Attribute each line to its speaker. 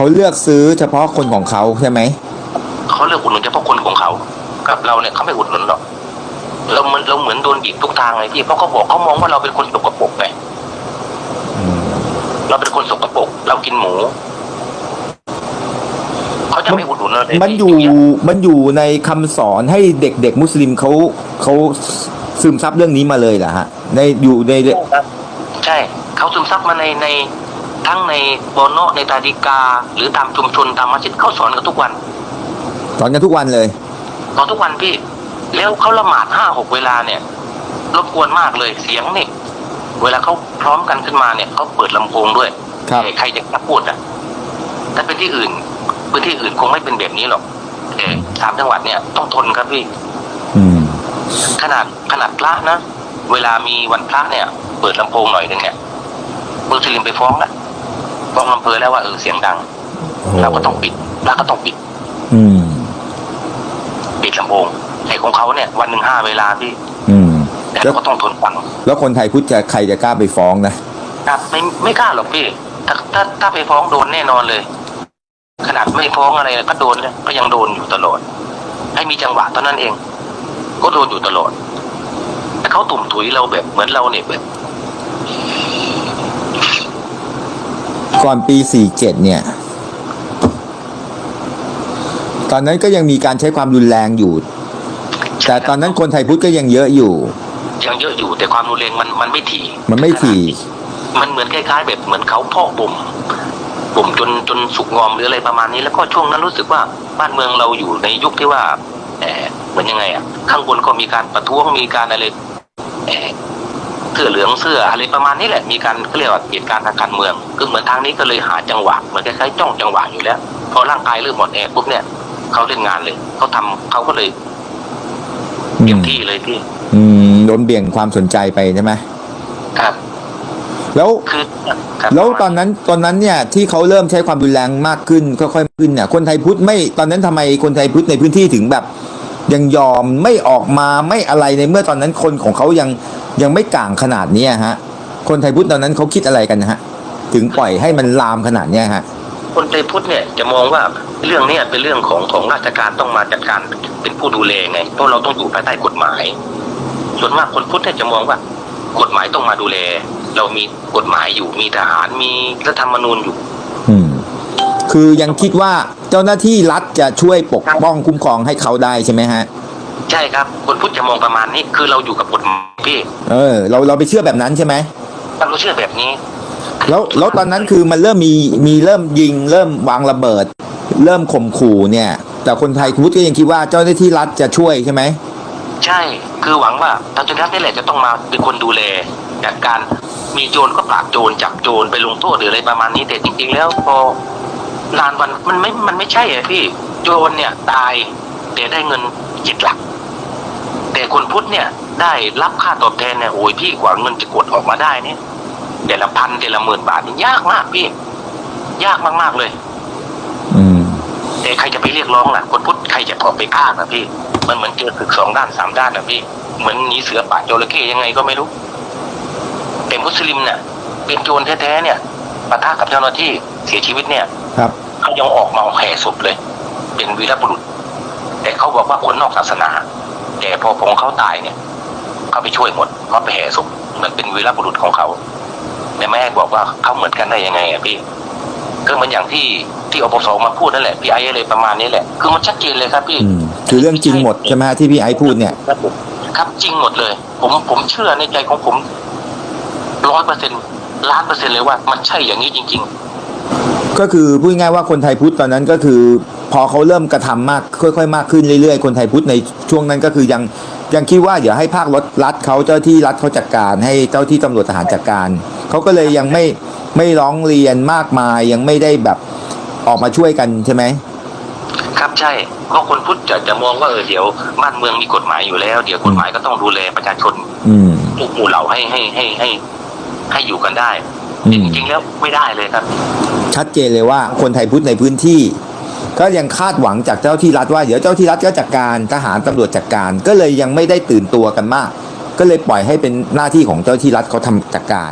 Speaker 1: เขาเลือกซื้อเฉพาะคนของเขาใช่ไหม
Speaker 2: เขาเลือกอุดหนุนเฉพาะคนของเขากับเราเนี่ยเขาไม่อุดหนุนหรอกเราเหมือนเราเหมือนโดนบีบทุกทางเลยพี่เพราะเขาบอกเขามองว่าเราเป็นคนสกปรกไง
Speaker 1: อืม
Speaker 2: เราเป็นคนสกปรกเรากินหมูเขาจะไม่อุดหนุนเราเลย
Speaker 1: มันอยู่มันอยู่ในคำสอนให้เด็กเด็กมุสลิมเขาเขาซึมซับเรื่องนี้มาเลยเหรอฮะในอยู่ใน
Speaker 2: ใช่เขาซึมซับมาในใน ทั้งในโบโนในตาดิกา หรือตามชุมชนตามมัสยิดเขาสอนกันทุกวัน
Speaker 1: สอนกันทุกวันเลย
Speaker 2: สอนทุกวันพี่ แล้วเขาละหมาดห้าหกเวลาเนี่ยรบกวนมากเลยเสียงนี่เวลาเขาพร้อมกันขึ้นมาเนี่ยเขาเปิดลำโพงด้วย
Speaker 1: ครับ
Speaker 2: แต่ใครจะกล้าพูดอะถ้าเป็นที่อื่นพื้นที่อื่นคงไม่เป็นแบบนี้หรอกแต่สามจังหวัดเนี่ยต้องทนครับพี่
Speaker 1: อืม
Speaker 2: ขนาดขนาดพระนะ เวลามีวันพระเนี่ย เปิดลำโพงหน่อยหนึ่งเนี่ยมุสลิมไปฟ้องนะ ฟ้องอำเภอแล้วว่าเออเสียงดัง เราก็ต้องปิดพระก็ต้องปิด
Speaker 1: อืม
Speaker 2: ปิดลำโพงไอ้ของเขาเนี่ย วันหนึ่งห้าเวลาพี่
Speaker 1: อืม
Speaker 2: แต่
Speaker 1: แล้ว
Speaker 2: ก็ต้องทนฟัง
Speaker 1: แล้วคนไทยพุทธจะใครจะกล้าไปฟ้องนะ
Speaker 2: ครับไม่ไม่กล้าหรอกพี่ ถ้าถ้าถ้าไปฟ้องโดนแน่นอนเลย ขนาดไม่ฟ้องอะไรก็โดนเลยก็ยังโดนอยู่ตลอด ให้มีจังหวะเท่านั้นเอง ก็โดนอยู่ตลอดแต่เขาตุ่มถุยเราแบบเหมือนเราเนี่ยแบบ
Speaker 1: ก่อนปี 47 เนี่ย ตอนนั้นก็ยังมีการใช้ความรุนแรงอยู่ แต่ตอนนั้นคนไทยพุทธก็ยังเยอะอยู่
Speaker 2: ยังเยอะอยู่แต่ความรุนแรงมันมันไม่ถี่
Speaker 1: มันไม่ถี่
Speaker 2: มันเหมือนคล้ายๆ แบบเหมือนเขาเพาะบ่มบ่มจนจนสุกงอมหรืออะไรประมาณนี้ แล้วก็ช่วงนั้นรู้สึกว่าบ้านเมืองเราอยู่ในยุคที่ว่าเออเหมือนยังไงอะ ข้างบนก็มีการประท้วงมีการอะไรเออ เสื้อเหลืองเสื้ออะไรประมาณนี้แหละมีการเขาเรียกว่าเหตุการณ์ทางการเมืองคือเหมือนทางนี้ก็เลยหาจังหวะเหมือนคล้ายๆจ้องจังหวะอยู่แล้วพอร่างกายเริ่มหมดแอปุ๊บเนี่ยเขาเล่นงานเลยเขาทำเขาก็เลยเต็มที่เลยพี่
Speaker 1: อืมโดนเบี่ยงความสนใจไปใช่ไหม
Speaker 2: ครับ
Speaker 1: แล้ว
Speaker 2: คือครับ
Speaker 1: แล้วตอนนั้นตอนนั้นเนี่ย ที่เขาเริ่มใช้ความรุนแรงมากขึ้นค่อยๆขึ้นเนี่ย คนไทยพุทธไม่ตอนนั้นทำไมคนไทยพุทธในพื้นที่ถึงแบบ ยังยอมไม่ออกมาไม่อะไรในเมื่อตอนนั้นคนของเขายังยังไม่ก่างขนาดเนี้ยฮะ คนไทยพุทธตอนนั้นเขาคิดอะไรกันฮะ ถึงปล่อยให้มันลามขนาดเนี้ยฮะ
Speaker 2: คนไทยพุทธเนี่ยจะมองว่าเรื่องเนี้ยเป็นเรื่องของของราชการต้องมาจัดการเป็นผู้ดูแลไงเพราะเราต้องอยู่ภายใต้กฎหมาย ส่วนมากคนพุทธเนี่ยจะมองว่ากฎหมายต้องมาดูแล เรามีกฎหมายอยู่มีทหารมีรัฐธรรมนูญอยู่
Speaker 1: อืม คือยังคิดว่า เจ้าหน้าที่รัฐจะช่วยปกป้องคุ้มครองให้เขาได้ใช่ไหมฮะ
Speaker 2: ใช่ครับคนพุทธจะมองประมาณนี้คือเราอยู่กับกฎหมายพี่
Speaker 1: เออ เราเราไปเชื่อแบบนั้นใช่ไหม
Speaker 2: เราเชื่อแบบนี้
Speaker 1: แล้วแล้วตอนนั้นคือมันเริ่มมีมีเริ่มยิง เริ่มวางระเบิด เริ่มข่มขู่เนี่ย แต่คนไทยพุทธก็ยังคิดว่าเจ้าหน้าที่รัฐจะช่วยใช่ไหม
Speaker 2: ใช่ คือหวังว่าทางเจ้าหน้าที่นี่แหละจะต้องมาเป็นคนดูแลจัดการมีโจรก็ปราบโจรจับโจรไปลงโทษหรืออะไรประมาณนี้แต่จริง ๆ แล้วพอ นานวันมันไม่ มันไม่ใช่อะพี่โจรเนี่ยตายแต่ได้เงินเจ็ดหลัก แต่คนพุทธเนี่ย ได้รับค่าตอบแทนเนี่ยโอ้ยพี่กว่าเงินจะกดออกมาได้เนี่ยแต่ละพันแต่ละหมื่นบาทนี่ยากมากพี่ ยากมากๆเลย
Speaker 1: อืม
Speaker 2: แต่ใครจะไปเรียกร้องล่ะ คนพุทธใครจะออกไปฆ่านะพี่ มันเหมือนเจอศึกสองด้านสามด้านนะพี่ เหมือนหนีเสือป่าจระเข้ยังไงก็ไม่รู้แต่มุสลิมเนี่ยเป็นโจรแท้ๆเนี่ยปะทะกับเจ้าหน้าที่เสียชีวิตเนี่ย
Speaker 1: ครับ
Speaker 2: เขายังออกมาแห่ศพเลย เป็นวีรบุรุษ แต่เขาบอกว่าคนนอกศาสนา แต่พอพงเขาตายเนี่ยเขาไปช่วยหมดเขาไปแห่ศพเหมือนเป็นวีรบุรุษของเขาแต่แม่บอกว่าเขาเหมือนกันได้ยังไงอะพี่ก็เหมือนอย่างที่ที่อปสมาพูดนั่นแหละพี่ไอ้อะไรประมาณนี้แหละ คือมันชัดเจนเลยครับพี่
Speaker 1: อืมคือเรื่องจริงหมดใช่ไหมฮะที่พี่ไอซ์พูดเนี่ย
Speaker 2: ครับผมครับจริงหมดเลย ผมผมเชื่อในใจของผมร้อยเปอร์เซ็นล้านเปอร์เซ็นเลยว่ามันใช่อย่างนี้จริง
Speaker 1: ก็คือพูดง่ายๆว่าคนไทยพุทธตอนนั้นก็คือ พอเขาเริ่มกระทำมากค่อยๆ มากขึ้นเรื่อยๆ คนไทยพุทธในช่วงนั้นก็คือยังยังคิดว่าเดี๋ยวให้ภาครัฐรัฐเขาเจ้าที่รัฐเขาจัดการ ให้เจ้าที่ตำรวจทหารจัดการเขาก็เลยยังไม่ไม่ร้องเรียนมากมายยังไม่ได้แบบออกมาช่วยกันใช่ไหม
Speaker 2: ๆครับใช่เพราะคนพุทธจะจะมองว่าเออเดี๋ยวบ้านเมืองมีกฎหมายอยู่แล้ว เดี๋ยวกฎหมายก็ต้องดูแลประชาชน
Speaker 1: อืม
Speaker 2: ทุกหมู่เหล่าให้ให้ให้ให้ให้อยู่กันได้
Speaker 1: อื
Speaker 2: แต่
Speaker 1: ม
Speaker 2: จริงๆแล้วไม่ได้เลยครับ
Speaker 1: ชัดเจนเลยว่าคนไทยพุทธในพื้นที่ ก็ยังคาดหวังจากเจ้าที่รัฐว่า เดี๋ยวเจ้าที่รัฐก็จัดการทหารตำรวจจัดการ ก็เลยยังไม่ได้ตื่นตัวกันมาก ก็เลยปล่อยให้เป็นหน้าที่ของเจ้าที่รัฐเขาทำจัดการ